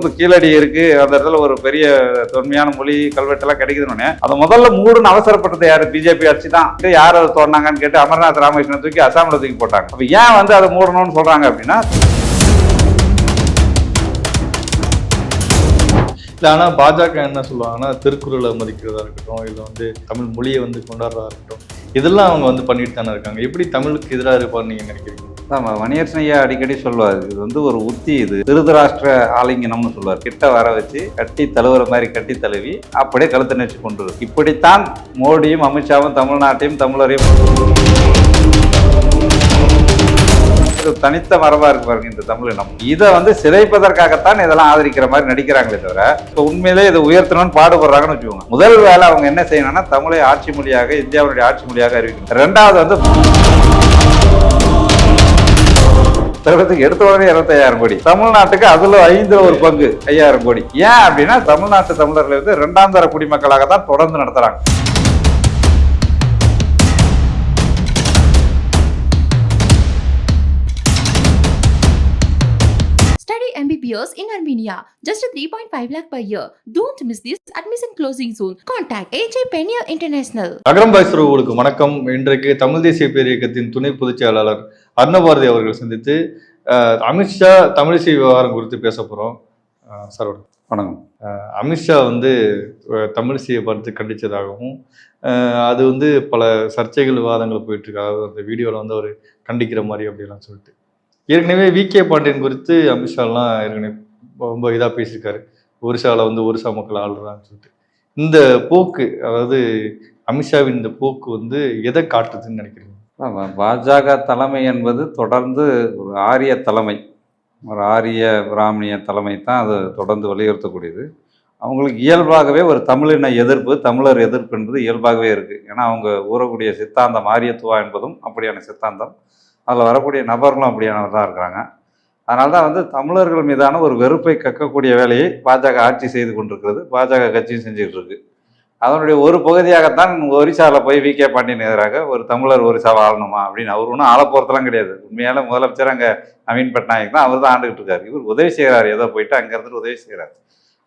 இப்போ கீழடி இருக்கு. அந்த இடத்துல ஒரு பெரிய தொன்மையான மொழி கல்வெட்டெல்லாம் கிடைக்குதுன்னு அதை முதல்ல மூடுன்னு அவசரப்பட்டது யாரு? பிஜேபி ஆட்சி தான். யார் அதை தோணாங்கன்னு கேட்டு அமர்நாத் ராமகிருஷ்ணன் தூக்கி அசாமில் தூக்கி போட்டாங்க. அப்போ ஏன் வந்து அதை மூடணும்னு சொல்றாங்க அப்படின்னா இல்லை ஆனால் பாஜக என்ன சொல்லுவாங்கன்னா திருக்குறளை மதிக்கிறதா இருக்கட்டும் இல்லை வந்து தமிழ் மொழியை வந்து கொண்டாடுறதா இருக்கட்டும் இதெல்லாம் அவங்க வந்து பண்ணிட்டு தானே இருக்காங்க. எப்படி தமிழுக்கு எதிராக இருப்பான்னு நீங்கள் நினைக்கிறீங்க? ஆமாம் வணிகர்சன் ஐயா அடிக்கடி சொல்லுவார் இது வந்து ஒரு உத்தி இது. திருதராஷ்டிர ஆலிங்கனம்னு சொல்லுவார் கிட்ட வர வச்சு கட்டி தழுவுற மாதிரி கட்டி தழுவி அப்படியே கழுத்தை நெச்சு கொண்டு வரும். இப்படித்தான் மோடியும் அமித்ஷாவும் தமிழ்நாட்டையும் தமிழரையும் தனித்த மரபா இருக்கு பாருங்க இந்த தமிழினம் இதை வந்து சிதைப்பதற்காகத்தான் இதெல்லாம் ஆதரிக்கிற மாதிரி நடிக்கிறாங்களே தவிர இப்போ உண்மையிலே இதை உயர்த்தணும்னு பாடுபடுறாங்கன்னு வச்சுக்கோங்க. முதல் வேலை அவங்க என்ன செய்யணும்னா தமிழை ஆட்சி மொழியாக இந்தியாவுடைய ஆட்சி மொழியாக அறிவிக்கணும். ரெண்டாவது வந்து தமிழகத்துக்கு எடுத்த உடனே இருபத்தையாயிரம் கோடி. தமிழ்நாட்டுக்கு அதுல ஐந்துல ஒரு பங்கு ஐயாயிரம் கோடி. ஏன் அப்படின்னா தமிழ்நாட்டு தமிழர்கள் வந்து இரண்டாம் தர குடிமக்களாக தான் தொடர்ந்து நடத்துறாங்க. MBBS in Armenia. Just a 3.5 lakh per year. Don't miss this admission closing soon. Contact AJ Penya International. அகரம் பாய்ஸ்ரோவுக்கு வணக்கம் இன்றைக்கு தமிழ் தேசிய பேரியக்கத்தின் துணை பொதுச் செயலாளர் அர்ணபாரதி அவர்கள் சந்தித்து அமித்ஷா தமிழிசை விவகாரம் குறித்து பேச போகிறோம் சார் வணக்கம். அமித்ஷா வந்து தமிழிசையை பார்த்து கண்டித்ததாகவும் அது வந்து பல சர்ச்சைகள் விவாதங்கள் போயிட்டு இருக்கு அதாவது அந்த வீடியோவில் வந்து அவர் கண்டிக்கிற மாதிரி அப்படிலாம் சொல்லிட்டு ஏற்கனவே வி. கே. பாண்டியன் குறித்து அமித்ஷாலாம் ஏற்கனவே ரொம்ப இதாக பேசியிருக்காரு. ஒரிசாவில் வந்து ஒரிசா மக்கள் ஆளுறான்னு சொல்லிட்டு. இந்த போக்கு அதாவது அமித்ஷாவின் இந்த போக்கு வந்து எதை காட்டுதுன்னு நினைக்கிறீங்க? பாஜக தலைமை என்பது தொடர்ந்து ஒரு ஆரிய தலைமை. ஒரு ஆரிய பிராமணிய தலைமை தான் அது தொடர்ந்து வலியுறுத்தக்கூடியது. அவங்களுக்கு இயல்பாகவே ஒரு தமிழின எதிர்ப்பு தமிழர் எதிர்ப்பு என்பது இயல்பாகவே இருக்குது ஏன்னா அவங்க ஊறக்கூடிய சித்தாந்தம் ஆரியத்துவா என்பதும் அப்படியான சித்தாந்தம். அதில் வரக்கூடிய நபர்களும் அப்படியானவர் தான் இருக்கிறாங்க. அதனால தான் வந்து தமிழர்கள் மீதான ஒரு வெறுப்பை கக்கக்கூடிய வேலையை பாஜக ஆட்சி செய்து கொண்டிருக்கிறது. பாஜக கட்சியும் செஞ்சுட்டு இருக்கு. அதனுடைய ஒரு பகுதியாகத்தான் ஒரிசாவில் போய் வி கே பாண்டியன் எதிராக ஒரு தமிழர் ஒரிசாவை ஆளணுமா அப்படின்னு அவர் ஒன்றும் ஆள போகிறதுலாம் கிடையாது. உண்மையான முதலமைச்சர் அங்கே நவீன் பட்நாயக் தான் அவர் தான் ஆண்டுகிட்டு இருக்காரு. இவர் உதவி செய்கிறார் ஏதோ போயிட்டு அங்கே உதவி செய்கிறார்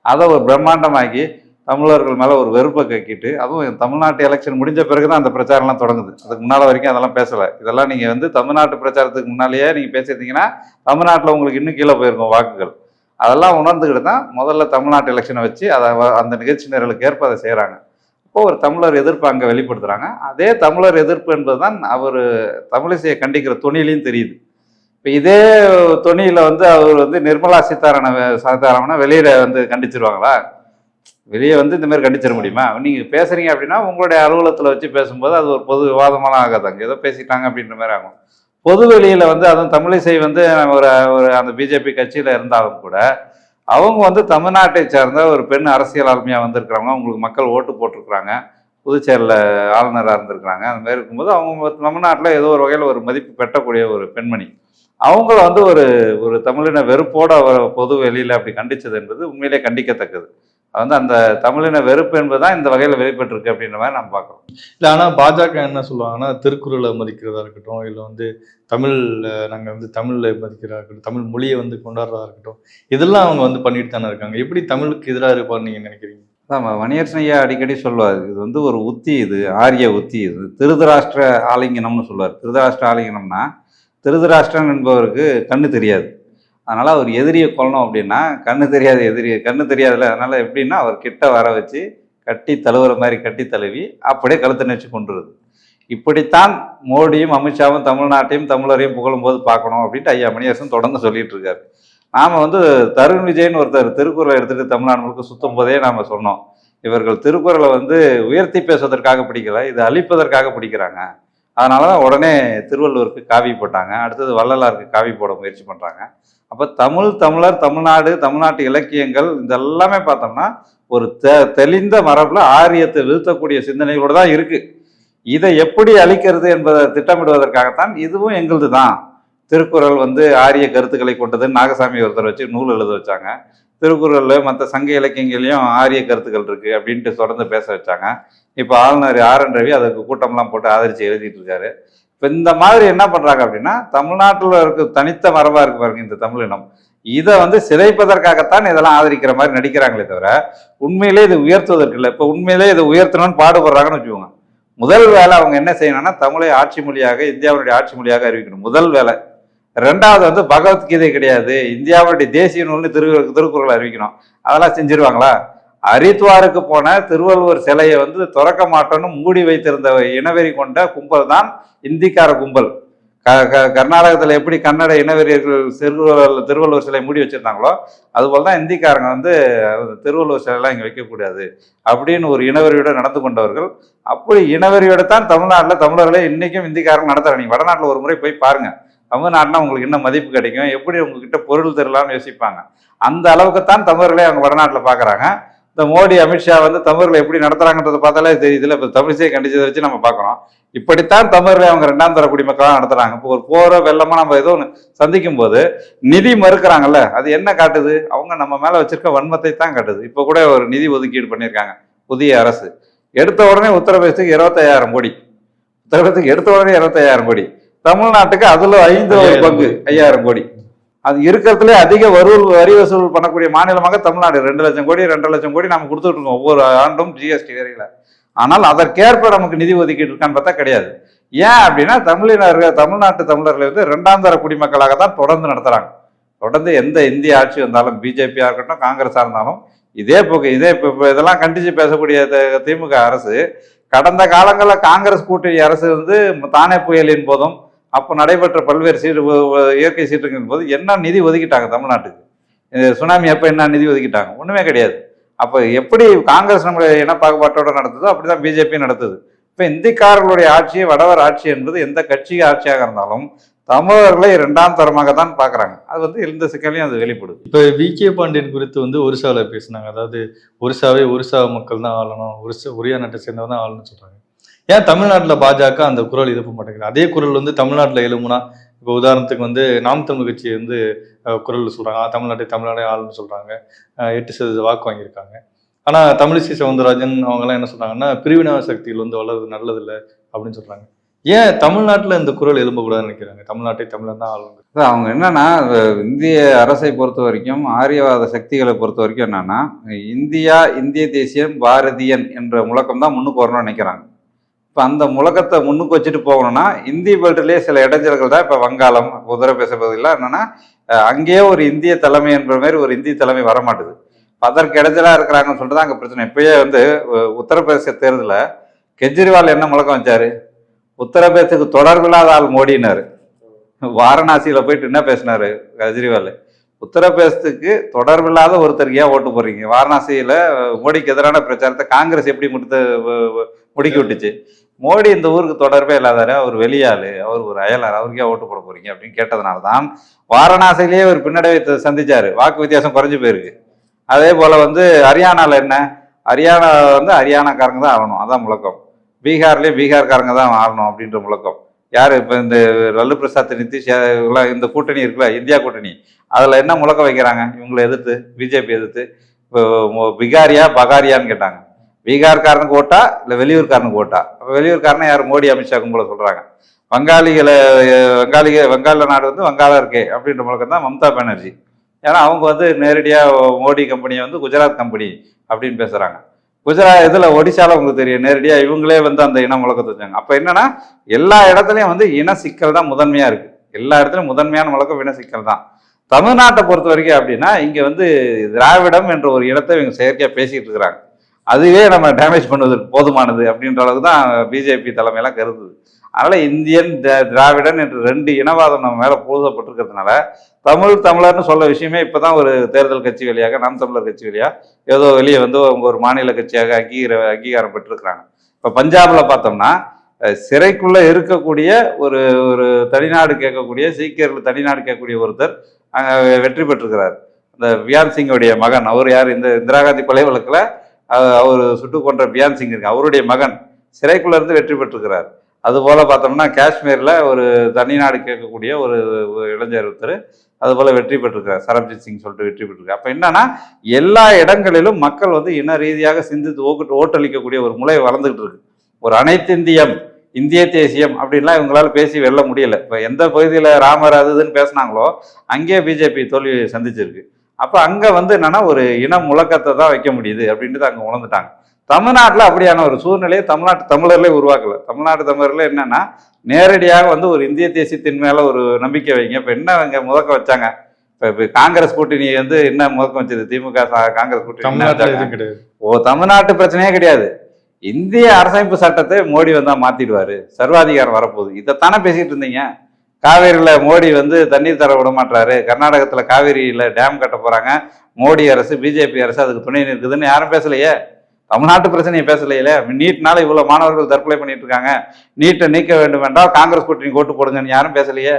அதை ஒரு பிரம்மாண்டமாக்கி தமிழர்கள் மேலே ஒரு வெறுப்பை கக்கிட்டு அதுவும் தமிழ்நாட்டு எலெக்ஷன் முடிஞ்ச பிறகு தான் அந்த பிரச்சாரம்லாம் தொடங்குது. அதுக்கு முன்னால் வரைக்கும் அதெல்லாம் பேசலை. இதெல்லாம் நீங்கள் வந்து தமிழ்நாட்டு பிரச்சாரத்துக்கு முன்னாலேயே நீங்கள் பேசியிருந்தீங்கன்னா தமிழ்நாட்டில் உங்களுக்கு இன்னும் கீழே போயிருக்கும் வாக்குகள். அதெல்லாம் உணர்ந்துக்கிட்டு தான் முதல்ல தமிழ்நாட்டு எலெக்ஷனை வச்சு அதை வ- அந்த நிகழ்ச்சி நிரலுக்கு ஏற்ப அதை செய்கிறாங்க இப்போ ஒரு தமிழர் எதிர்ப்பு அங்கே வெளிப்படுத்துகிறாங்க அதே தமிழர் எதிர்ப்பு என்பது தான் அவர் தமிழிசையை கண்டிக்கிற துணிலையும் தெரியுது. இப்போ இதே துணியில் வந்து அவர் வந்து நிர்மலா சீதாராமனை சீதாராமனை வெளியில் வந்து கண்டிச்சிருவாங்களா? வெளியே வந்து இந்த மாதிரி கண்டிச்சிட முடியுமா? நீங்கள் பேசுறீங்க அப்படின்னா உங்களுடைய அலுவலகத்தில் வச்சு பேசும்போது அது ஒரு பொது விவாதமெல்லாம் ஆகாதாங்க ஏதோ பேசிட்டாங்க அப்படின்ற மாதிரி ஆகும். பொது வெளியில் வந்து அதுவும் தமிழிசை வந்து ஒரு ஒரு அந்த பிஜேபி கட்சியில் இருந்தாலும் கூட அவங்க வந்து தமிழ்நாட்டை சேர்ந்த ஒரு பெண் அரசியல் ஆளுமையாக வந்திருக்கிறாங்க அவங்களுக்கு மக்கள் ஓட்டு போட்டிருக்கிறாங்க. புதுச்சேரியில் ஆளுநராக இருந்திருக்கிறாங்க. அந்த மாதிரி இருக்கும்போது அவங்க தமிழ்நாட்டில் ஏதோ ஒரு வகையில் ஒரு மதிப்பு பெற்றக்கூடிய ஒரு பெண்மணி. அவங்கள வந்து ஒரு ஒரு தமிழின வெறுப்போட பொது வெளியில் அப்படி கண்டிச்சது என்பது உண்மையிலே கண்டிக்கத்தக்கது. வந்து அந்த தமிழின வெறுப்பு என்பது தான் இந்த வகையில் வெளிப்பட்டிருக்கு அப்படின்ற மாதிரி நம்ம பார்க்குறோம். இல்லை ஆனால் பாஜக என்ன சொல்லுவாங்கன்னா திருக்குறளை மதிக்கிறதா இருக்கட்டும் இல்லை வந்து தமிழ் நாங்கள் வந்து தமிழில் மதிக்கிறதா இருக்கட்டும் தமிழ் மொழியை வந்து கொண்டாடுறதா இருக்கட்டும் இதெல்லாம் அவங்க வந்து பண்ணிட்டு தானே இருக்காங்க. எப்படி தமிழுக்கு எதிராக இருப்பான்னு நீங்கள் நினைக்கிறீங்க? வணிகர்சன் ஐயா அடிக்கடி சொல்லுவார் இது வந்து ஒரு உத்தி இது ஆரிய உத்தி இது. திருதராஷ்டிர ஆலிங்கனம்னு சொல்லுவார். திருதராஷ்டிர ஆலிங்கனம்னா திருதராஷ்டிரன் என்பவருக்கு கண்ணு தெரியாது. அதனால் அவர் எதிரியை கொல்லணும் அப்படின்னா கண்ணு தெரியாத எதிரி கண்ணு தெரியாதுல்ல அதனால் எப்படின்னா அவர் கிட்ட வர வச்சு கட்டி தழுவுற மாதிரி கட்டி தழுவி அப்படியே கழுத்தை நெச்சு கொண்டுருது இப்படித்தான் மோடியும் அமித்ஷாவும் தமிழ்நாட்டையும் தமிழரையும் புகழும்போது பார்க்கணும் அப்படின்ட்டு ஐயா மணியரசன் தொடர்ந்து சொல்லிட்டு இருக்காரு நாம் வந்து தருண் விஜய்னு ஒருத்தர் திருக்குறளை எடுத்துகிட்டு தமிழ்நாடு முழுக்க சுத்தும் போதே நாம் சொன்னோம். இவர்கள் திருக்குறளை வந்து உயர்த்தி பேசுவதற்காக பிடிக்கல இது அழிப்பதற்காக பிடிக்கிறாங்க. அதனால தான் உடனே திருவள்ளுவருக்கு காவி போட்டாங்க. அடுத்தது வள்ளலாருக்கு காவி போட முயற்சி பண்ணுறாங்க அப்போ தமிழ் தமிழர் தமிழ்நாடு தமிழ்நாட்டு இலக்கியங்கள் இதெல்லாமே பார்த்தோம்னா ஒரு தெ தெளிந்த மரபில் ஆரியத்தை வீழ்த்தக்கூடிய சிந்தனைகளோடு தான் இருக்குது இதை எப்படி அழிக்கிறது என்பதை திட்டமிடுவதற்காகத்தான் இதுவும் எங்களது தான் திருக்குறள் வந்து ஆரிய கருத்துக்களை கொண்டது நாகசாமி ஒருத்தர் வச்சு நூல் எழுத வச்சாங்க. திருக்குறளில் மற்ற சங்க இலக்கியங்களையும் ஆரிய கருத்துக்கள் இருக்குது அப்படின்ட்டு தொடர்ந்து பேச வச்சாங்க. இப்போ ஆளுநர் ஆர் என் ரவி அதுக்கு கூட்டம்லாம் போட்டு ஆதரித்து எழுதிட்டு இருக்காரு. இப்போ இந்த மாதிரி என்ன பண்ணுறாங்க அப்படின்னா தமிழ்நாட்டில் இருக்க தனித்த மரபாக இருக்கு பாருங்க இந்த தமிழினம் இதை வந்து சிதைப்பதற்காகத்தான் இதெல்லாம் ஆதரிக்கிற மாதிரி நடிக்கிறாங்களே தவிர உண்மையிலே இது உயர்த்துவதற்கு இல்லை. இப்போ உண்மையிலே இதை உயர்த்தணும்னு பாடுபடுறாங்கன்னு வச்சுக்கோங்க. முதல் வேலை அவங்க என்ன செய்யணும்னா தமிழை ஆட்சி மொழியாக இந்தியாவுடைய ஆட்சி மொழியாக அறிவிக்கணும். முதல் வேலை. ரெண்டாவது வந்து பகவத்கீதை கிடையாது. இந்தியாவுடைய தேசிய நூல்னு திரு திருக்குறள் அறிவிக்கணும். அதெல்லாம் செஞ்சிருவாங்களா? ஹரித்வாருக்கு போன திருவள்ளுவர் சிலையை வந்து திறக்க மாட்டோம்னு மூடி வைத்திருந்த இனவெறி கொண்ட கும்பல் தான் இந்திக்கார கும்பல். க க கர்நாடகத்தில் எப்படி கன்னட இனவெறியர்கள் திருவள்ளுவர் திருவள்ளுவர் சிலை மூடி வச்சிருந்தாங்களோ அதுபோல் தான் இந்திக்காரங்க வந்து திருவள்ளுவர் சிலையெல்லாம் இங்கே வைக்கக்கூடாது அப்படின்னு ஒரு இனவெறியோட நடந்து கொண்டவர்கள். அப்படி இனவெறியோட தான் தமிழ்நாட்டில் தமிழர்களே இன்றைக்கும் இந்திக்காரங்க நடத்துகிறாங்க நீங்கள் வடநாட்டில் ஒரு முறை போய் பாருங்கள் தமிழ்நாட்டினா உங்களுக்கு என்ன மதிப்பு கிடைக்கும்? எப்படி உங்ககிட்ட பொருள் தரலாம்னு யோசிப்பாங்க. அந்த அளவுக்கு தான் தமிழர்களே அவங்க வடநாட்டில் பார்க்குறாங்க இந்த மோடி அமித்ஷா வந்து தமிழர்களை எப்படி நடத்துகிறாங்கன்றத பார்த்தாலே தெரியுதுல இப்போ தமிழிசையை கண்டிச்சதை வச்சு நம்ம பார்க்குறோம் இப்படித்தான் தமிழர்களை அவங்க ரெண்டாம் தர குடிமக்களாக நடத்துகிறாங்க இப்போ ஒரு போரோ வெள்ளமாக நம்ம ஏதோ ஒன்று சந்திக்கும் போது நிதி மறுக்கிறாங்கல்ல அது என்ன காட்டுது? அவங்க நம்ம மேலே வச்சிருக்க வன்மத்தை தான் காட்டுது. இப்போ கூட ஒரு நிதி ஒதுக்கீடு பண்ணியிருக்காங்க புதிய அரசு. எடுத்த உடனே உத்தரப்பிரதேசத்துக்கு இருபத்தையாயிரம் கோடி. உத்தரப்பிரதேசத்துக்கு எடுத்த உடனே இருபத்தையாயிரம் கோடி. தமிழ்நாட்டுக்கு அதுல ஐந்து ஒரு பங்கு. ஐயாயிரம் கோடி. அது இருக்கிறதுலே அதிக வசூல் வரி வசூல் பண்ணக்கூடிய மாநிலமாக தமிழ்நாடு. ரெண்டு லட்சம் கோடி ரெண்டரை லட்சம் கோடி நம்ம கொடுத்துட்டு இருக்கோம் ஒவ்வொரு ஆண்டும் ஜிஎஸ்டி வரையில ஆனால் அதற்கேற்ப நமக்கு நிதி ஒதுக்கீடு இருக்கான்னு பார்த்தா கிடையாது. ஏன் அப்படின்னா தமிழினர்கள் தமிழ்நாட்டு தமிழர்களை வந்து ரெண்டாம் தர குடிமக்களாக தான் தொடர்ந்து நடத்துறாங்க. தொடர்ந்து எந்த இந்திய ஆட்சி வந்தாலும் பிஜேபியா இருக்கட்டும் காங்கிரஸா இருந்தாலும் இதே போக்கு இதே இப்போ இதெல்லாம் கண்டிச்சு பேசக்கூடிய திமுக அரசு கடந்த காலங்களில் காங்கிரஸ் கூட்டணி அரசு வந்து தானே புயலின் போதும் அப்போ நடைபெற்ற பல்வேறு சீட்டு இயற்கை சீற்றுகளின் போது என்ன நிதி ஒதுக்கிட்டாங்க தமிழ்நாட்டுக்கு? இந்த சுனாமி அப்போ என்ன நிதி ஒதுக்கிட்டாங்க? ஒன்றுமே கிடையாது. அப்போ எப்படி காங்கிரஸ் நம்மளுடைய இனப்பாகுபாட்டோடு நடத்துதோ நடத்துதோ அப்படிதான் பிஜேபி நடத்துது. இப்போ இந்திக்காரர்களுடைய ஆட்சி வடவர் ஆட்சி என்பது எந்த கட்சி ஆட்சியாக இருந்தாலும் தமிழர்களை இரண்டாம் தரமாக தான் பார்க்குறாங்க. அது வந்து எந்த சிக்கலையும் அது வெளிப்படுது. இப்போ வி. கே. பாண்டியன் குறித்து வந்து ஒரிசாவில் பேசினாங்க. அதாவது ஒரிசாவே ஒரிசா மக்கள் தான் ஆளணும் ஒரிசா ஒரியா நாட்டை சேர்ந்தவங்க தான் ஆளணும்னு சொல்கிறாங்க ஏன் தமிழ்நாட்டில் பாஜக அந்த குரல் எழுப்ப மாட்டேங்குது? அதே குரல் வந்து தமிழ்நாட்டில் எழுமுனா இப்போ உதாரணத்துக்கு வந்து நாம் தமிழ் கட்சி வந்து குரல் சொல்கிறாங்க தமிழ்நாட்டை தமிழ்நாடே ஆளுன்னு சொல்கிறாங்க எட்டு சதவீத வாக்கு வாங்கியிருக்காங்க. ஆனால் தமிழிசை சவுந்தரராஜன் அவங்கெல்லாம் என்ன சொல்கிறாங்கன்னா பிரிவினவாத சக்திகள் வந்து வளர்றது நல்லதில்லை அப்படின்னு சொல்கிறாங்க ஏன் தமிழ்நாட்டில் இந்த குரல் எழும்பக்கூடாதுன்னு நினைக்கிறாங்க? தமிழ்நாட்டை தமிழன் தான் ஆளுங்க அவங்க என்னன்னா இந்திய அரசை பொறுத்த வரைக்கும் ஆரியவாத சக்திகளை பொறுத்த வரைக்கும் என்னன்னா இந்தியா இந்திய தேசியம் பாரதியன் என்ற முழக்கம் தான் முன்னுக்கு வரணும்னு நினைக்கிறாங்க. இப்போ அந்த முழக்கத்தை முன்னுக்கு வச்சுட்டு போகணும்னா இந்தி பெல்ட்லேயே சில இடைஞ்சல்கள் தான் இப்போ வங்காளம் உத்தரப்பிரதேச பகுதியில் என்னன்னா அங்கேயே ஒரு இந்திய தலைமை என்ற மாதிரி ஒரு இந்திய தலைமை வர மாட்டுது அதற்கு இடைஞ்சலாக இருக்கிறாங்கன்னு சொல்லிட்டு தான் அங்கே பிரச்சனை. இப்பயே வந்து உத்தரப்பிரதேச தேர்தலில் கெஜ்ரிவால் என்ன முழக்கம் வச்சாரு? உத்தரப்பிரதேசத்துக்கு தொடர்பில்லாத ஆள் மோடினார். வாரணாசியில் போயிட்டு என்ன பேசினாரு கெஜ்ரிவால்? உத்தரப்பிரதேசத்துக்கு தொடர்பில்லாத ஒருத்தருக்கு ஏன் ஓட்டு போடுறீங்க? வாரணாசியில் மோடிக்கு எதிரான பிரச்சாரத்தை காங்கிரஸ் எப்படி முடித்து முடுக்கி விட்டுச்சு? மோடி இந்த ஊருக்கு தொடர்பே இல்லாதாரு அவர் வெளியாளு அவர் ஒரு அயலார் அவருக்கே ஓட்டு போட போறீங்க அப்படின்னு கேட்டதுனால தான் வாரணாசியிலேயே ஒரு பின்னடைவை த- சந்திச்சாரு. வாக்கு வித்தியாசம் குறைஞ்சு போயிருக்கு. அதே போல வந்து ஹரியானால என்ன? ஹரியானா வந்து ஹரியானாக்காரங்க தான் ஆகணும். அதான் முழக்கம். பீகார்லேயும் பீகார்காரங்க தான் ஆகணும் அப்படின்ற முழக்கம். யார் இப்போ இந்த லல்லு பிரசாத் நிதிஷ் இந்த கூட்டணி இருக்குல்ல இந்தியா கூட்டணி அதில் என்ன முழக்கம் வைக்கிறாங்க? இவங்களை எதிர்த்து பிஜேபி எதிர்த்து இப்போ பிகாரியா பகாரியான்னு கேட்டாங்க. பீகார்காரனுக்கு ஓட்டா இல்லை வெளியூர்காரனுக்கு ஓட்டா? அப்போ வெளியூர்காரனை யார்? மோடி அமித்ஷா கும்பல சொல்கிறாங்க வங்காளிகளை வங்காளிக வங்காள நாடு வந்து வங்காளம் இருக்கே அப்படின்ற முழக்கம் தான் மம்தா பானர்ஜி. ஏன்னா அவங்க வந்து நேரடியாக மோடி கம்பெனியை வந்து குஜராத் கம்பெனி அப்படின்னு பேசுகிறாங்க குஜராத் இதில் ஒடிசாவில் உங்களுக்கு தெரியும். நேரடியாக இவங்களே வந்து அந்த இன முழக்கத்தை வச்சாங்க. அப்போ என்னென்னா எல்லா இடத்துலையும் வந்து இன சிக்கல் தான் முதன்மையாக இருக்குது எல்லா இடத்துலையும் முதன்மையான முழக்கம் இன சிக்கல் தான். தமிழ்நாட்டை பொறுத்த வரைக்கும் அப்படின்னா இங்கே வந்து திராவிடம் என்ற ஒரு இடத்தை இவங்க செயற்கையாக பேசிகிட்டு இருக்கிறாங்க. அதுவே நம்ம டேமேஜ் பண்ணுவதற்கு போதுமானது அப்படின்ற அளவுக்கு தான் பிஜேபி தலைமையெல்லாம் கருதுது. அதனால் இந்தியன் திராவிடன் என்று ரெண்டு இனவாதம் நம்ம மேலே பூசப்பட்டிருக்கிறதுனால தமிழ் தமிழர்னு சொல்ல விஷயமே இப்போ தான் ஒரு தேர்தல் கட்சி வழியாக நாம் தமிழர் கட்சி வழியாக ஏதோ வெளியே வந்து அவங்க ஒரு மாநில கட்சியாக அங்கீகார அங்கீகாரம் பெற்றிருக்கிறாங்க. இப்போ பஞ்சாபில் பார்த்தோம்னா சிறைக்குள்ளே இருக்கக்கூடிய ஒரு ஒரு தனிநாடு கேட்கக்கூடிய சீக்கியர்கள் தனிநாடு கேட்கக்கூடிய ஒருத்தர் அங்கே வெற்றி பெற்றிருக்கிறார். இந்த வியான் சிங்கோடைய மகன் அவர் யார்? இந்த இந்திரா காந்தி கொலை வழக்கில் அவர் சுட்டு கொன்ற பியான் சிங் இருக்கு. அவருடைய மகன் சிறைக்குள்ளேருந்து வெற்றி பெற்றிருக்கிறார். அதுபோல் பார்த்தோம்னா காஷ்மீரில் ஒரு தனி நாடு கேட்கக்கூடிய ஒரு இளைஞர் ஒருத்தர் அதுபோல் வெற்றி பெற்றிருக்கிறார். சரப்ஜித் சிங் சொல்லிட்டு வெற்றி பெற்றிருக்கார். அப்போ என்னன்னா எல்லா இடங்களிலும் மக்கள் வந்து இன ரீதியாக சிந்தித்து ஓட்டு ஓட்டளிக்கக்கூடிய ஒரு முறை வளர்ந்துகிட்டு இருக்கு. ஒரு அனைத்திந்தியம் இந்திய தேசியம் அப்படின்லாம் இவங்களால பேசி வெல்ல முடியல. இப்போ எந்த பகுதியில் ராமர் அது இதுன்னு பேசுனாங்களோ அங்கேயே பிஜேபி தோல்வி சந்திச்சிருக்கு. அப்போ அங்கே வந்து என்னன்னா ஒரு இன முழக்கத்தை தான் வைக்க முடியுது அப்படின்ட்டு அங்கே உணர்ந்துட்டாங்க. தமிழ்நாட்டில் அப்படியான ஒரு சூழ்நிலையை தமிழ்நாட்டு தமிழர்களே உருவாக்கல. தமிழ்நாட்டு தமிழர்களே என்னன்னா நேரடியாக வந்து ஒரு இந்திய தேசியத்தின் மேலே ஒரு நம்பிக்கை வைங்க. இப்போ என்ன இங்கே முழக்க வச்சாங்க? இப்போ இப்போ காங்கிரஸ் கூட்டணி வந்து என்ன முழக்கம் வச்சது? திமுக காங்கிரஸ் கூட்டணி ஓ தமிழ்நாட்டு பிரச்சனையே கிடையாது. இந்திய அரசமைப்பு சட்டத்தை மோடி வந்தா மாத்திடுவாரு. சர்வாதிகாரம் வரப்போகுது. இதைத்தானே பேசிட்டு இருந்தீங்க? காவேரியில் மோடி வந்து தண்ணீர் தர விட மாட்டாரு கர்நாடகத்தில் காவேரியில் டேம் கட்ட போகிறாங்க மோடி அரசு பிஜேபி அரசு அதுக்கு துணை நிற்குதுன்னு யாரும் பேசலையே. தமிழ்நாட்டு பிரச்சனையை பேசலையில. நீட்னால இவ்வளோ மாணவர்கள் தற்கொலை பண்ணிட்டு இருக்காங்க. நீட்டை நீக்க வேண்டும் என்றால் காங்கிரஸ் கூட்டணி ஓட்டு போடுங்கன்னு யாரும் பேசலையே.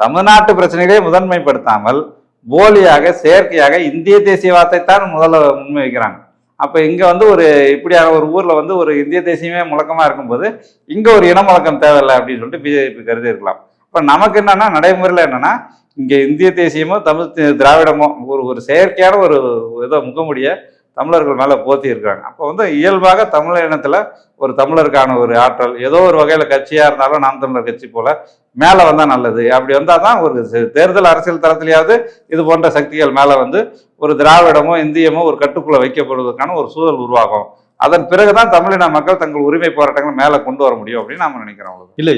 தமிழ்நாட்டு பிரச்சனைகளே முதன்மைப்படுத்தாமல் போலியாக செயற்கையாக இந்திய தேசியவாதத்தை தான் முதல்ல முன்வைக்கிறாங்க. அப்போ இங்கே வந்து ஒரு இப்படியான ஒரு ஊரில் வந்து ஒரு இந்திய தேசியமே முழக்கமாக இருக்கும்போது இங்கே ஒரு இன முழக்கம் தேவையில்லை அப்படின்னு சொல்லிட்டு பிஜேபி கருதி இருக்கலாம். இப்போ நமக்கு என்னன்னா நடைமுறையில் என்னன்னா இங்கே இந்திய தேசியமோ தமிழ் திராவிடமோ ஒரு ஒரு செயற்கையான ஒரு இதை முகமுடிய தமிழர்கள் மேலே போத்தி இருக்காங்க. அப்போ வந்து இயல்பாக தமிழ் இனத்தில் ஒரு தமிழருக்கான ஒரு ஆற்றல் ஏதோ ஒரு வகையில் கட்சியாக இருந்தாலும் நாம் தமிழர் கட்சி போல மேலே வந்தால் நல்லது. அப்படி வந்தால் தான் ஒரு தேர்தல் அரசியல் தரத்துலையாவது இது போன்ற சக்திகள் மேலே வந்து ஒரு திராவிடமோ இந்தியமோ ஒரு கட்டுக்குள்ளே வைக்கப்படுவதற்கான ஒரு சூழல் உருவாகும். அதன் பிறகுதான் தமிழின மக்கள் தங்கள் உரிமை போராட்டங்களை மேலே கொண்டு வர முடியும் அப்படின்னு நாம நினைக்கிறோம் இல்லை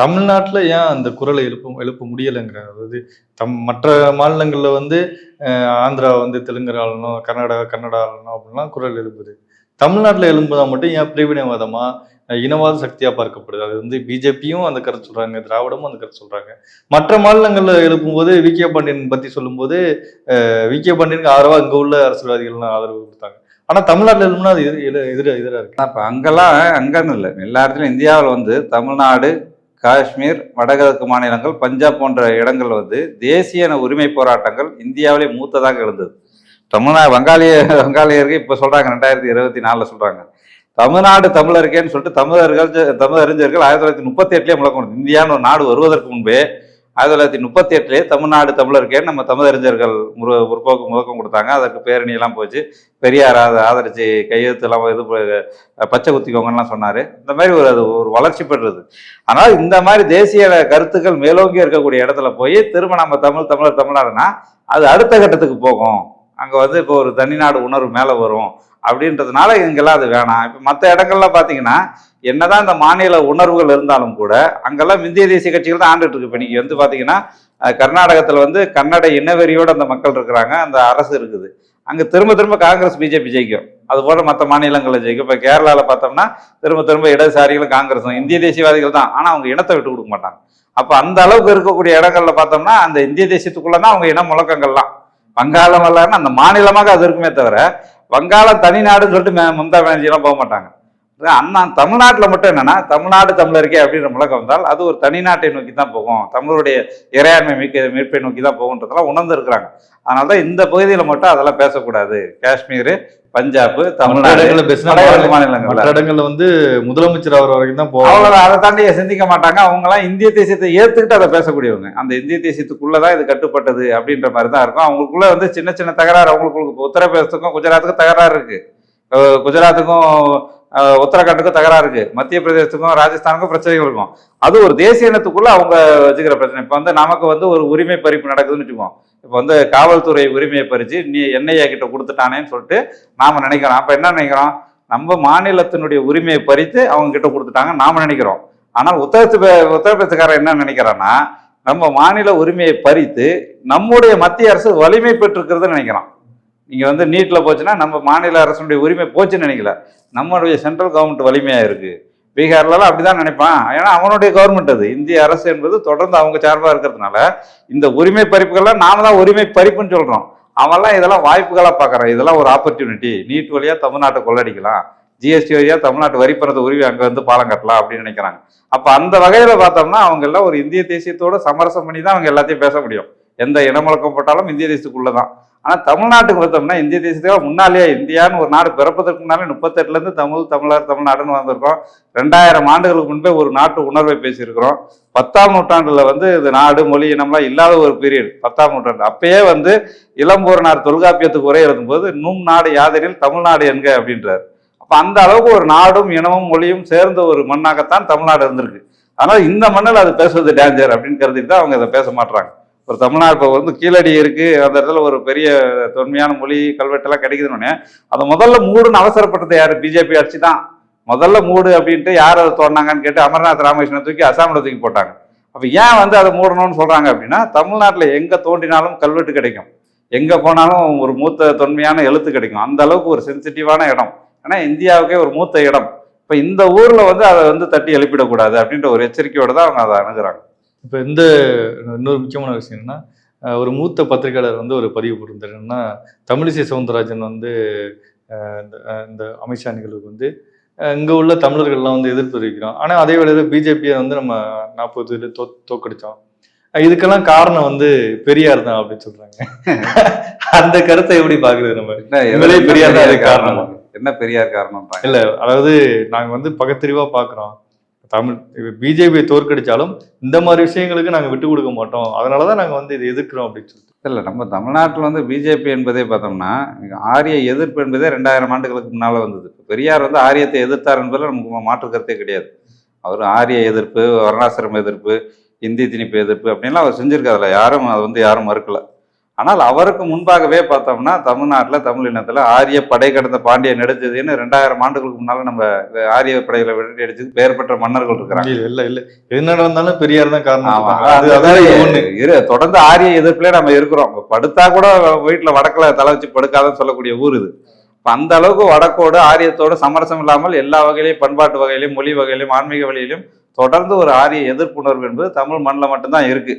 தமிழ்நாட்டில் ஏன் அந்த குரலை எழுப்ப எழுப்ப முடியலைங்கிற அதாவது தம் மற்ற மாநிலங்களில் வந்து ஆந்திரா வந்து தெலுங்கு ஆளணும் கர்நாடகா கன்னடா ஆளணும் அப்படின்லாம் குரல் எழுப்புது. தமிழ்நாட்டில் எழும்புதான் மட்டும் ஏன் பிரிவினைவாதமா? இனவாத சக்தியா பார்க்கப்படுது. அது வந்து பிஜேபியும் அந்த கருத்து சொல்றாங்க திராவிடமும் அந்த கருத்து சொல்றாங்க. மற்ற மாநிலங்கள்ல எழுப்பும்போது வி கே பாண்டியன் பத்தி சொல்லும்போது வி கே பாண்டியனுக்கு ஆதரவா இங்க உள்ள அரசியல்வாதிகள்லாம் ஆதரவு கொடுத்தாங்க. ஆனால் தமிழ்நாட்டில் எழுப்புனா அது எதிர எதிராக இருக்கு. ஆனா அங்கெல்லாம் அங்கன்னு இல்லை. எல்லா இடத்துலையும் இந்தியாவில் வந்து தமிழ்நாடு காஷ்மீர் வடகிழக்கு மாநிலங்கள் பஞ்சாப் போன்ற இடங்கள் வந்து தேசிய உரிமை போராட்டங்கள் இந்தியாவிலே மூத்ததாக எழுந்தது தமிழ்நாடு வங்காளிய வங்காளியருக்கு இப்போ சொல்கிறாங்க ரெண்டாயிரத்தி இருபத்தி நாலில் சொல்கிறாங்க தமிழ்நாடு தமிழருக்கேன்னு சொல்லிட்டு தமிழர்கள் தமிழறிஞர்கள் ஆயிரத்தி தொள்ளாயிரத்தி முப்பத்தி எட்டுலேயே முழக்கம் இந்தியான்னு ஒரு நாடு வருவதற்கு முன்பே ஆயிரத்தி தொள்ளாயிரத்தி முப்பத்தி எட்டுலேயே தமிழ்நாடு தமிழருக்கேன்னு நம்ம தமிழறிஞர்கள் முரு முற்போக்கு முழக்கம் கொடுத்தாங்க. அதற்கு பேரணி எல்லாம் போச்சு. பெரியார் அதை ஆதரிச்சு கையெழுத்துலாம் இது பச்சை குத்திக்கோங்கலாம் சொன்னார். இந்த மாதிரி ஒரு அது ஒரு வளர்ச்சி பெற்றது. ஆனால் இந்த மாதிரி தேசிய கருத்துக்கள் மேலோங்கி இருக்கக்கூடிய இடத்துல போய் திரும்ப நம்ம தமிழ் தமிழர் தமிழ்நாடுனா அது அடுத்த கட்டத்துக்கு போகும். அங்கே வந்து இப்போ ஒரு தனிநாடு உணர்வு மேலே வரும். அப்படின்றதுனால இங்கெல்லாம் அது வேணாம். இப்போ மற்ற இடங்கள்லாம் பார்த்தீங்கன்னா என்னதான் இந்த மாநில உணர்வுகள் இருந்தாலும் கூட அங்கெல்லாம் இந்திய தேசிய கட்சிகள் தான் ஆண்டுட்டு இருக்கு. இப்போ நீங்கள் வந்து பார்த்தீங்கன்னா கர்நாடகத்தில் வந்து கன்னட இனவெறியோட அந்த மக்கள் இருக்கிறாங்க அந்த அரசு இருக்குது. அங்கே திரும்ப திரும்ப காங்கிரஸ் பிஜேபி ஜெயிக்கும். அது போல மற்ற மாநிலங்களில் ஜெயிக்கும். இப்போ கேரளாவில் பார்த்தோம்னா திரும்ப திரும்ப இடதுசாரிகளும் காங்கிரஸும் இந்திய தேசியவாதிகள் தான். ஆனால் அவங்க இனத்தை விட்டு கொடுக்க மாட்டாங்க. அப்போ அந்த அளவுக்கு இருக்கக்கூடிய இடங்கள்ல பார்த்தோம்னா அந்த இந்திய தேசியத்துக்குள்ளே தான் அவங்க இன முழக்கங்கள்லாம். வங்காளம் எல்லாருன்னா அந்த மாநிலமாக அது இருக்குமே தவிர வங்காளம் தனிநாடுன்னு சொல்லிட்டு மே- மம்தா பானர்ஜிலாம் போக மாட்டாங்க. அண்ணா தமிழ்நாட்டில் மட்டும் என்னன்னா தமிழ்நாடு தமிழருக்கே அப்படின்ற முழக்கம் வந்தால் அது ஒரு தனிநாட்டை நோக்கி தான் போகும். தமிழருடைய இறையாண்மை மீட்க மீட்பை நோக்கி தான் போகுன்றதெல்லாம் உணர்ந்து இருக்கிறாங்க அதனால தான் இந்த பகுதியில் மட்டும் அதெல்லாம் பேசக்கூடாது. காஷ்மீர் பஞ்சாப் தமிழ்நாடு மாநிலங்கள்ல இடங்கள்ல வந்து முதலமைச்சர் ஆகிற வரைக்கும் தான் போவாங்க. அவ்வளோ அதை தாண்டி சிந்திக்க மாட்டாங்க. அவங்கலாம் இந்திய தேசியத்தை ஏத்துக்கிட்டு அதை பேசக்கூடியவங்க. அந்த இந்திய தேசியத்துக்குள்ளதான் இது கட்டுப்பட்டது அப்படின்ற மாதிரி தான் இருக்கும். அவங்களுக்குள்ள வந்து சின்ன சின்ன தகராறு அவங்களுக்கு இப்போ உத்தரப்பிரதேசத்துக்கும் குஜராத்துக்கும் தகராறு இருக்கு. குஜராத்துக்கும் உத்தரகாண்டுக்கும் தகராறு இருக்கு. மத்திய பிரதேசத்துக்கும் ராஜஸ்தானுக்கும் பிரச்சனைகள் இருக்கும். அது ஒரு தேசிய இனத்துக்குள்ள அவங்க வச்சுக்கிற பிரச்சனை. இப்போ வந்து நமக்கு வந்து ஒரு உரிமை பறிப்பு நடக்குதுன்னு வச்சுக்கோம் இப்போ வந்து காவல்துறை உரிமையை பறிச்சு நீ என்ஐஏ கிட்ட கொடுத்துட்டானேன்னு சொல்லிட்டு நாம நினைக்கிறோம். அப்ப என்ன நினைக்கிறோம்? நம்ம மாநிலத்தினுடைய உரிமையை பறித்து அவங்க கிட்ட கொடுத்துட்டாங்க நாம நினைக்கிறோம். ஆனால் உத்தரத்து உத்தரப்பிரதேசக்காரன் என்ன நினைக்கிறான்னா நம்ம மாநில உரிமையை பறித்து நம்முடைய மத்திய அரசு வலிமை பெற்றிருக்கிறதுன்னு நினைக்கிறான் நீங்கள் வந்து நீட்டில் போச்சுன்னா நம்ம மாநில அரசுடைய உரிமை போச்சுன்னு நினைக்கல. நம்மளுடைய சென்ட்ரல் கவர்மெண்ட் வலிமையாக இருக்குது பீகார்லலாம் அப்படிதான் நினைப்பான். ஏன்னா அவனுடைய கவர்மெண்ட் அது. இந்திய அரசு என்பது தொடர்ந்து அவங்க சார்பாக இருக்கிறதுனால இந்த உரிமை பறிப்புகள்லாம் நாம தான் உரிமை பறிப்புன்னு சொல்கிறோம் அவன்லாம் இதெல்லாம் வாய்ப்புகளாக பார்க்குறான் இதெல்லாம் ஒரு ஆப்பர்ச்சுனிட்டி நீட் வழியாக தமிழ்நாட்டை கொள்ளடிக்கலாம். ஜிஎஸ்டி வழியாக தமிழ்நாட்டு வரிப்பணத்தை உரிமை அங்கே வந்து பாலம் கட்டலாம் அப்படின்னு நினைக்கிறாங்க. அப்போ அந்த வகையில் பார்த்தோம்னா அவங்க எல்லாம் ஒரு இந்திய தேசியத்தோட சமரசம் பண்ணி தான் அவங்க எல்லாத்தையும் பேச முடியும். எந்த இனமுழக்கம் போட்டாலும் இந்திய தேசத்துக்குள்ளதான். ஆனால் தமிழ்நாட்டுக்கு பார்த்தோம்னா இந்திய தேசத்துக்கு முன்னாலேயே இந்தியான்னு ஒரு நாடு பிறப்பதற்கு முன்னாலே முப்பத்தெட்டுலேருந்து தமிழ் தமிழர் தமிழ்நாடுன்னு வந்திருக்கோம் ரெண்டாயிரம் ஆண்டுகளுக்கு முன்பே ஒரு நாட்டு உணர்வை பேசியிருக்கிறோம். பத்தாம் நூற்றாண்டில் வந்து இது நாடு மொழி இனம்லாம் இல்லாத ஒரு பீரியட் பத்தாம் நூற்றாண்டு. அப்பயே வந்து இளம்பூரனார் தொல்காப்பியத்துக்கு உரை எழுதும்போது நும் நாடு யாதெனில் தமிழ்நாடு என்க அப்படின்றார். அப்போ அந்த அளவுக்கு ஒரு நாடும் இனமும் மொழியும் சேர்ந்த ஒரு மண்ணாகத்தான் தமிழ்நாடு இருந்திருக்கு. அதனால் இந்த மண்ணில் அது பேசுவது டேஞ்சர் அப்படின்னு கருதிட்டு தான் அவங்க இதை பேச மாட்டுறாங்க ஒரு தமிழ்நாடு இப்போ வந்து கீழடி இருக்கு அந்த இடத்துல ஒரு பெரிய தொன்மையான மொழி கல்வெட்டெல்லாம் கிடைக்குதுன்னு அதை முதல்ல மூடுன்னு அவசரப்பட்டது யார்? பிஜேபி ஆட்சி தான் முதல்ல மூடு அப்படின்ட்டு யார் அதை தோணாங்கன்னு கேட்டு அமர்நாத் ராமகிருஷ்ணன் தூக்கி அசாமில் தூக்கி போட்டாங்க. அப்போ ஏன் வந்து அதை மூடணும்னு சொல்கிறாங்க அப்படின்னா தமிழ்நாட்டில் எங்கே தோண்டினாலும் கல்வெட்டு கிடைக்கும். எங்கே போனாலும் ஒரு மூத்த தொன்மையான எழுத்து கிடைக்கும். அந்த அளவுக்கு ஒரு சென்சிட்டிவான இடம். ஏன்னா இந்தியாவுக்கே ஒரு மூத்த இடம். இப்போ இந்த ஊரில் வந்து அதை வந்து தட்டி எழுப்பிடக்கூடாது அப்படின்ற ஒரு எச்சரிக்கையோடு தான் அவங்க அதை அணுகிறாங்க. இப்போ இந்த இன்னொரு முக்கியமான விஷயம் என்னன்னா ஒரு மூத்த பத்திரிகையாளர் வந்து ஒரு பதிவு போட்டிருந்தாரு. என்னன்னா தமிழிசை சவுந்தரராஜன் வந்து இந்த அமித்ஷா நிகழ்வுக்கு வந்து இங்க உள்ள தமிழர்கள்லாம் வந்து எதிர்ப்பு தெரிவிக்கிறோம் ஆனா அதே வேளையில பிஜேபியை வந்து நம்ம நாற்பதுல தோ தோக்கடிச்சோம் அஹ் இதுக்கெல்லாம் காரணம் வந்து பெரியார் தான் அப்படின்னு சொல்றாங்க. அந்த கருத்தை எப்படி பாக்குறது நம்ம? என்ன பெரியார் தான் காரணம். காரணம். என்ன பெரியார் காரணம்ன்றாங்க? இல்ல அதாவது நாங்க வந்து பகத்தறிவா பாக்குறோம் தமிழ் பிஜேபியை தோற்கடிச்சாலும் இந்த மாதிரி விஷயங்களுக்கு நாங்கள் விட்டு கொடுக்க மாட்டோம். அதனாலதான் நாங்கள் வந்து இதை எதிர்க்கிறோம் அப்படின்னு சொல்லிட்டு. இல்லை நம்ம தமிழ்நாட்டில் வந்து பிஜேபி என்பதே பார்த்தோம்னா ஆரிய எதிர்ப்பு என்பதே ரெண்டாயிரம் ஆண்டுகளுக்கு முன்னால் வந்தது. பெரியார் வந்து ஆரியத்தை எதிர்த்தார் என்பதில் நமக்கு மாற்று கருத்தே கிடையாது. அவர் ஆரிய எதிர்ப்பு வர்ணாசிரம எதிர்ப்பு இந்தி திணிப்பு எதிர்ப்பு அப்படின்லாம் அவர் செஞ்சிருக்காருல யாரும் அதை வந்து யாரும் மறுக்கலை. ஆனால் அவருக்கு முன்பாகவே பார்த்தோம்னா தமிழ்நாட்டில் தமிழ் இனத்தில் ஆரிய படை கடந்த பாண்டிய நெடுஞ்சதுன்னு ரெண்டாயிரம் ஆண்டுகளுக்கு முன்னால் நம்ம ஆரிய படைகளை விரட்டி அடிச்சு பெயர் பெற்ற மன்னர்கள் இருக்கிறாங்க. இல்ல இல்ல எது நடந்தாலும் பெரியார் தான் காரணம். தொடர்ந்து ஆரிய எதிர்ப்புல நம்ம இருக்கிறோம். படுத்தா கூட வீட்டுல வடக்குல தலை வச்சு படுக்காதன்னு சொல்லக்கூடிய ஊர் இது. இப்ப அந்த அளவுக்கு வடக்கோடு ஆரியத்தோடு சமரசம் இல்லாமல் எல்லா வகையிலையும் பண்பாட்டு வகையிலையும் மொழி வகையிலையும் ஆன்மீக வழியிலும் தொடர்ந்து ஒரு ஆரிய எதிர்ப்புணர்வு என்பது தமிழ் மண்ணில் மட்டும்தான் இருக்கு.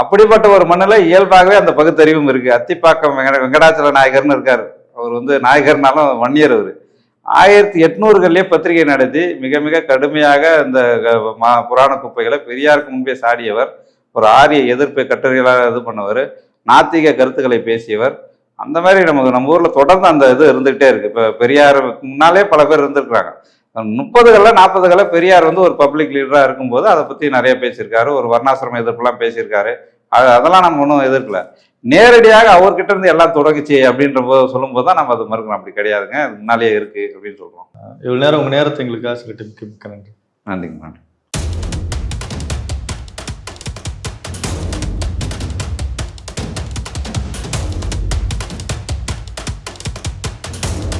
அப்படிப்பட்ட ஒரு மண்ணில் இயல்பாகவே அந்த பகுத்தறிவும் இருக்குது அத்திப்பாக்கம் வெங்கட வெங்கடாச்சல நாயகர்னு இருக்கார். அவர் வந்து நாயகர்னாலும் வன்னியர் அவர். ஆயிரத்தி எட்நூறுகள்லேயே பத்திரிகை நடத்தி மிக மிக கடுமையாக இந்த க- மா- புராண குப்பைகளை பெரியாருக்கு முன்பே சாடியவர். ஒரு ஆரிய எதிர்ப்பு கட்டுரைகளாக இது பண்ணவர். நாத்திக கருத்துக்களை பேசியவர். அந்த மாதிரி நமக்கு நம்ம ஊரில் தொடர்ந்து அந்த இது இருந்துகிட்டே இருக்குது இப்போ பெரியார் முன்னாலே பல பேர் இருந்திருக்கிறாங்க. முப்பதுகளில் நாற்பதுகளில் பெரியார் வந்து ஒரு பப்ளிக் லீடராக இருக்கும்போது அதை பற்றி நிறைய பேசியிருக்காரு. ஒரு வர்ணாசிரம எதிர்ப்புலாம் பேசியிருக்காரு. அது அதெல்லாம் நம்ம ஒன்றும் எதிர்க்கல. நேரடியாக அவர்கிட்ட இருந்து எல்லாம் தொடங்குச்சு அப்படின்ற போது சொல்லும்போது தான் நம்ம அது மறுக்கணும். அப்படி கிடையாதுங்க. முன்னாலேயே இருக்கு அப்படின்னு சொல்றோம். இவ்வளவு நேரம் உங்க நேரத்தை எங்களுக்காக சொல்லிட்டு மிக்க மிக்க நன்றி. நன்றிங்க நன்றி.